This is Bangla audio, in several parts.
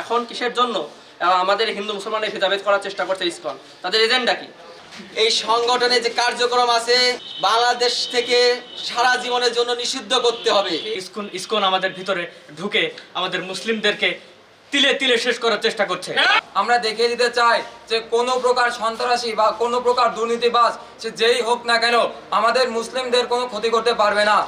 এখন কিসের জন্য? আমাদের হিন্দু মুসলমানের ভেদাভেদ করার চেষ্টা করছে ইসকন। তাদের এজেন্ডা কি? এই সংগঠনের যে কার্যক্রম আছে বাংলাদেশ থেকে সারা জীবনের জন্য নিষিদ্ধ করতে হবে। ইসকন ইসকন আমাদের ভিতরে ঢুকে আমাদের মুসলিমদেরকে তিলে তিলে শেষ করার চেষ্টা করছে। আমরা দেখিয়ে দিতে চাই যে কোনো প্রকার সন্ত্রাসী বা কোনো প্রকার দুর্নীতিবাজ সে যেই হোক না কেন আমাদের মুসলিমদের কোনো ক্ষতি করতে পারবে না।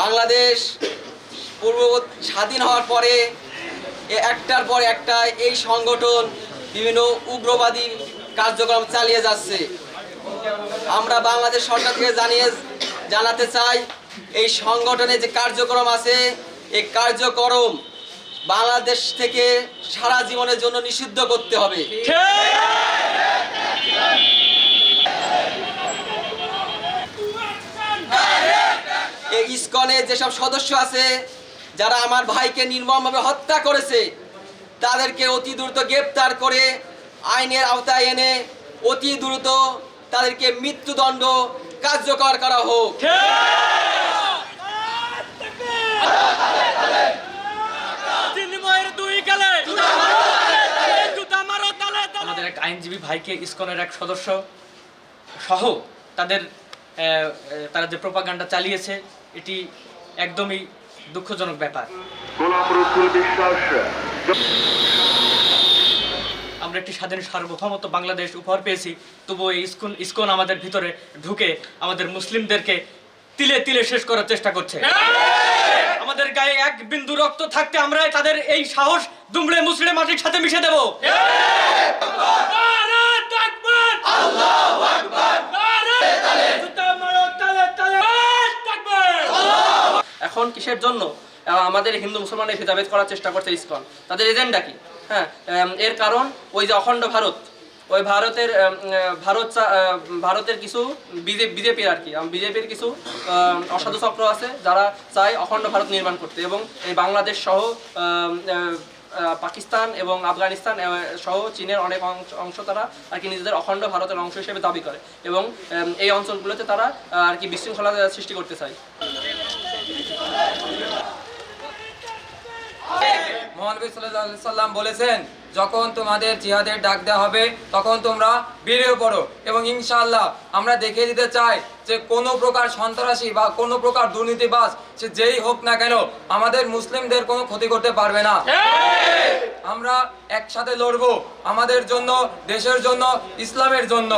বাংলাদেশ পূর্ব স্বাধীন হওয়ার পরে একটার পর একটা এই সংগঠন বিভিন্ন উগ্রবাদী কার্যক্রম চালিয়ে যাচ্ছে। আমরা বাংলাদেশ সরকার থেকে জানিয়ে, জানাতে চাই, এই সংগঠনের যে কার্যক্রম আছে, এই কার্যক্রম বাংলাদেশ থেকে সারা জীবনের জন্য নিষিদ্ধ করতে হবে। এই ইসকনে যেসব সদস্য আছে, যারা আমার ভাইকে নির্মমভাবে হত্যা করেছে, তাদেরকে অতি দ্রুত গ্রেপ্তার করে আইনের আওতায় এনে অতি দ্রুত তাদেরকে মৃত্যুদণ্ড কার্যকর করা হোক। আমাদের এক আইনজীবী ভাইকে ইসকনের এক সদস্য সহ তাদের তারা যে প্রপাগান্ডা চালিয়েছে, এটি একদমই দুঃখজনক ব্যাপার। আমরা একটি স্বাধীন সার্বভৌমত্ব বাংলাদেশ উপহার পেয়েছি, তবুও এই ইসকন ইসকন আমাদের ভিতরে ঢুকে আমাদের মুসলিমদেরকে তিলে তিলে শেষ করার চেষ্টা করছে। আমাদের গায়ে এক বিন্দু রক্ত থাকতে আমরা তাদের এই সাহস দুমড়ে মুসড়ে মাটির সাথে মিশে দেব। এখন কিসের জন্য? আমাদের হিন্দু মুসলমানের ভেদাভেদ করার চেষ্টা করছে ইসকন। তাদের এজেন্ডা কি? হ্যাঁ এর কারণ ওই যে অখণ্ড ভারত। ওই ভারতের ভারত ভারতের কিছু বিজেপির আর কি। বিজেপির কিছু অসাধু চক্র আছে যারা চায় অখণ্ড ভারত নির্মাণ করতে এবং এই বাংলাদেশ সহ পাকিস্তান এবং আফগানিস্তান সহ চীনের অনেক অংশ তারা আর কি নিজেদের অখণ্ড ভারতের অংশ হিসেবে দাবি করে এবং এই অঞ্চলগুলোতে তারা আর কি বিশৃঙ্খলা সৃষ্টি করতে চায়। মহানবী বলেছেন, যখন তোমাদের জিহাদের ডাক দেওয়া হবে, তখন তোমরা বেরিয়ে পড়ো এবং ইনশাআল্লাহ আমরা দেখিয়ে দিতে চাই যে কোনো প্রকার সন্ত্রাসী বা কোনো প্রকার দুর্নীতিবাজ, সে যেই হোক না কেন আমাদের মুসলিমদের কোনো ক্ষতি করতে পারবে না। আমরা একসাথে লড়বো আমাদের জন্য, দেশের জন্য, ইসলামের জন্য।